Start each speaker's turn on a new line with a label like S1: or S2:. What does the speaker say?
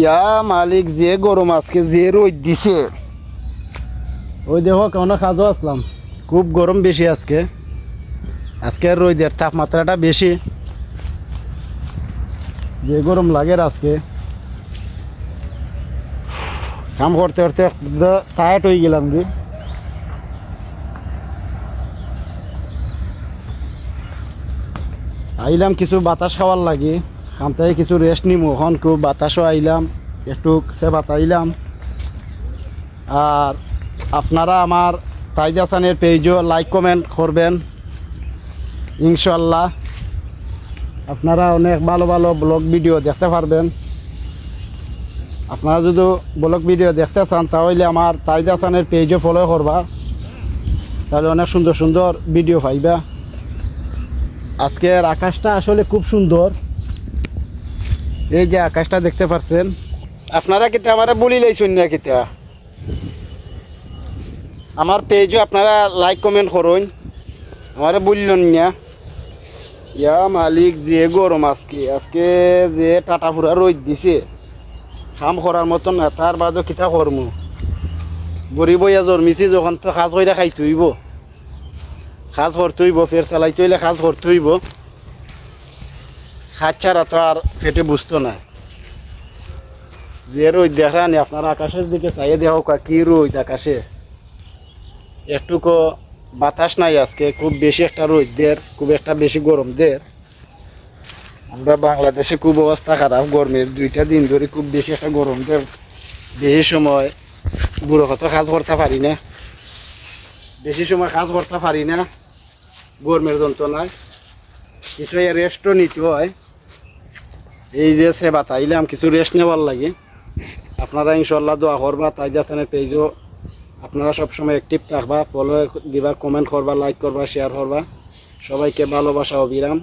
S1: ইয়া মালিক যে গরম আজকে যে রোদ দিছে। ওই দেখো কেমন কাজও আসলাম। খুব গরম বেশি আজকে। আজকে রোদের তাপমাত্রাটা বেশি। যে গরম লাগে আজকে। কাম করতে করতে টায়ার্ড হয়ে গেলাম কি আইলাম কিছু বাতাস খাওয়ার লাগে। কামতায় কিছু রেস্ট নিমু। এখন খুব বাতাসও আইলাম একটু সে বাতাইলাম আর আপনারা আমার তাইজাসানের পেজও লাইক কমেন্ট করবেন, ইনশাল্লাহ। আপনারা অনেক ভালো ভালো ব্লগ ভিডিও দেখতে পারবেন। আপনারা যদি ব্লগ ভিডিও দেখতে চান, তাহলে আমার তাইজাসানের পেজও ফলো করবা। তাহলে অনেক সুন্দর সুন্দর ভিডিও পাইবা। আজকের আকাশটা আসলে খুব সুন্দর। এই যে আকাশটা দেখতে পাচ্ছেন আপনারা কিতা আমার বলি লাইছেন না কিতা? আমার পেজও আপনারা লাইক কমেন্ট করুন। আমারে বললেন না। ইয়া মালিক, যে গরম আজকে আজকে যে টাটা ফুরা রোদ দিছে কাম করার মতন না, তার বাজও কিতা করমু? বড়ি বইয়া জন্মিছি, যখন তো সাজ কইরা খাই তুইব সাজ করতে হইব, ফের চালাই হইলে সাজ করতে হইব। ছাড়া তো আর পেটে বুঝতো না। যে রোদ দেখানি আপনার আকাশের দিকে চাইয়ে দেহ কি রোদ আকাশে। একটুকু বাতাস নাই আজকে, খুব বেশি একটা রোদ দের খুব একটা বেশি গরম দের আমরা বাংলাদেশে খুব অবস্থা খারাপ, গরমের দুইটা দিন ধরে খুব বেশি একটা গরম দের বেশি সময় বুড়ো কত কাজ করতে পারি না। বেশি সময় কাজ করতে পারি না। গরমের যন্ত্রণায়। কিছু রেস্টও নিতে হয়। এই যে সেবা তাইলাম কিছু রেস্ট নেওয়ার লাগে। আপনারা ইনশাল্লাহ দোয়া করবা, তাই যাচ্ছেন পেজও আপনারা সবসময় অ্যাক্টিভ থাকবা ফলো দিবা কমেন্ট করবা লাইক করবা শেয়ার করবা। সবাইকে ভালোবাসা অবিরাম